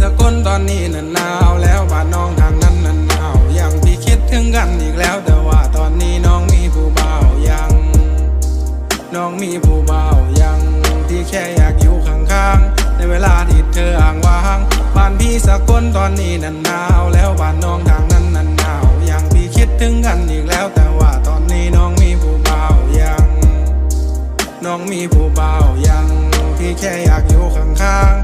สกลตอนนี้นั้นหนาวแล้วบ้านน้องทางนั้นนั้นหนาวยังพี่คิดถึงกันอีกแล้ว แต่ว่าตอนนี้น้องมีผู้บ่าวยัง น้องมีผู้บ่าวยังที่แค่อยากอยู่ข้างๆในเวลาที่เธออ่างว่างบ้านพี่สกลตอนนี้นั้นหนาวแล้วบ้านน้องทางนั้นนั้นหนาวยังพี่คิดถึงกันอีกแล้ว แต่ว่าตอนนี้น้องมีผู้บ่าวยัง น้องมีผู้บ่าวยังที่แค่อยากอยู่ข้างๆ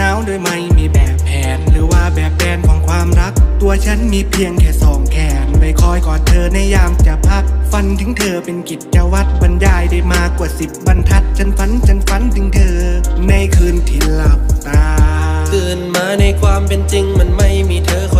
หนาวโดยไม่มีแบบแผน หรือว่าแบบแผนของความรัก ตัวฉันมีเพียงแค่สองแขนไว้คอยกอดเธอในยามจะพัก ฝันถึงเธอเป็นกิจวัตรบรรยายได้มากกว่าสิบบรรทัด ฉันฝันฉันฝันถึงเธอ ในคืนที่หลับตาตื่นมาในความเป็นจริงมันไม่มีเธอคอ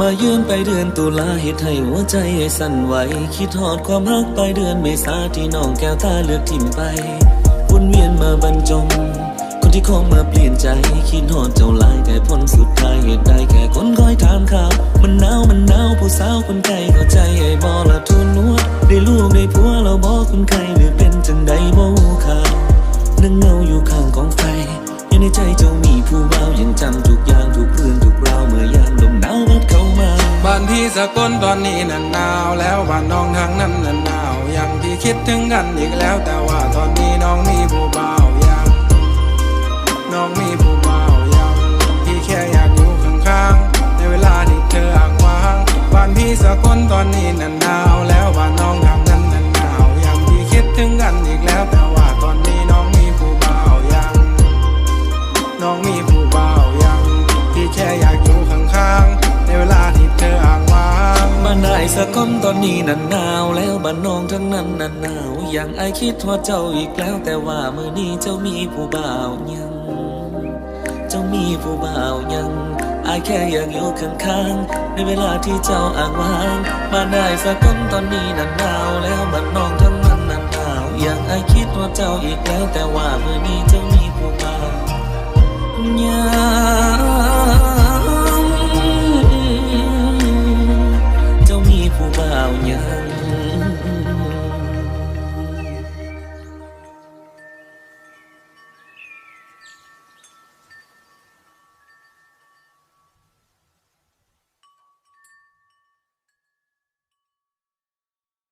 มาวมายืนไปเดือนตุลาเหตุให้หัวใจสั่นไหว คิดหอดความรักไปเดือนเมษาที่น้องแก้วตาเลือกทิมไปวนเวียนมาบรรจง คนที่คงมาเปลี่ยนใจ คิดหอดเจ้าลายแต่ผลสุดท้ายเหตุใดแค่คนคอยถามข่าว มันหนาวมันหนาวผู้สาวคนไกลเข้าใจไอ้บอละทุนนวดได้ลูกได้ผัวเราบอกคนไข้หรือเป็นจังใดบ่ข่าวนั่งเงาอยู่ ใจเจ้ามีผู้บ่ายังจำทุกอย่างทุกเรื่องทุกราวเมื่อยามลมหนาวพัดเข้ามาบ้านที่สกลตอนนี้นั้นหนาวแล้วบ้านน้องทางนั้นนั้นหนาวยังพี่คิดถึงกันอีกแล้ว แต่ว่าตอนนี้น้องมีผู้บ่ายังน้องมีผู้ นี้นันหนาวแล้วบ้านน้องทั้งนั้นนันหนาว อย่างไอคิดว่าเจ้าอีกแล้ว แต่ว่ามือนี้เจ้ามีผู้บ่าวยัง เจ้ามีผู้บ่าวยังอายแค่อยากอยู่ข้างๆ ในเวลาที่เจ้าอ่างว่างบ้านนายสะก้อนตอนนี้นันหนาวแล้วบ้านน้องทั้งนั้นนันหนาว อย่างไอคิดว่าเจ้าอีกแล้ว แต่ว่ามือนี้เจ้ามี